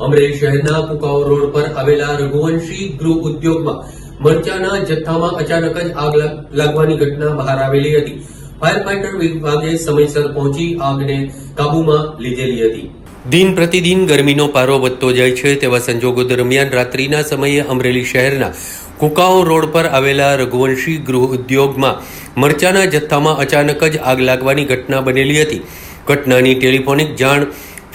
અમરેલી શહેરના કુકાઓ રોડ પર આવેલા રઘુવંશી ગૃહ ઉદ્યોગમાં મરચાના જથ્થામાં અચાનક જ આગ લાગ- લાગવાની ઘટના બહાર આવેલી હતી. ફાયર ફાઈટર વિભાગે સમયસર પહોંચી આગને કાબૂમાં લીધેલી હતી. દિન પ્રતિદિન ગરમીનો પારો વધતો જાય છે તેવા સંજોગો દરમિયાન રાત્રિના સમયે અમરેલી શહેરના કુકાઓ રોડ પર આવેલા રઘુવંશી ગૃહ ઉદ્યોગમાં મરચાના જથ્થામાં અચાનક જ આગ લાગવાની ઘટના બનેલી હતી. ઘટનાની ટેલિફોનિક જાણ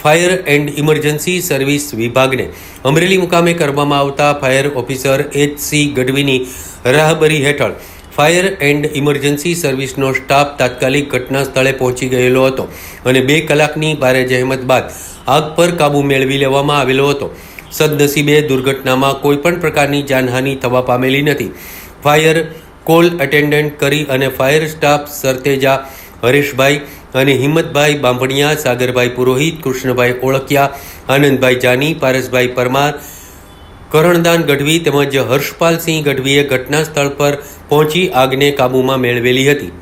ફાયર એન્ડ ઇમરજન્સી સર્વિસ વિભાગને અમરેલી મુકામે કરવામાં આવતા ફાયર ઓફિસર એચ સી ગઢવીની રાહબરી હેઠળ ફાયર એન્ડ ઇમરજન્સી સર્વિસનો સ્ટાફ તાત્કાલિક ઘટના સ્થળે પહોંચી ગયેલો હતો અને બે કલાકની ભારે જહેમત બાદ આગ પર કાબૂ મેળવી લેવામાં આવેલો હતો. સદનસીબે દુર્ઘટનામાં કોઈપણ પ્રકારની જાનહાનિ થવા પામેલી નથી. ફાયર કોલ અટેન્ડન્ટ કરી અને ફાયર સ્ટાફ સરતેજા હરેશભાઈ અને હિંમતભાઈ બાંભણિયા, સાગરભાઈ પુરોહિત, કૃષ્ણભાઈ ઓળખિયા, આનંદભાઈ જાની, પારસભાઈ પરમાર, કરણદાન ગઢવી તેમજ હર્ષપાલસિંહ ગઢવીએ ઘટના સ્થળ પર પહોંચી આગને કાબૂમાં મેળવેલી હતી.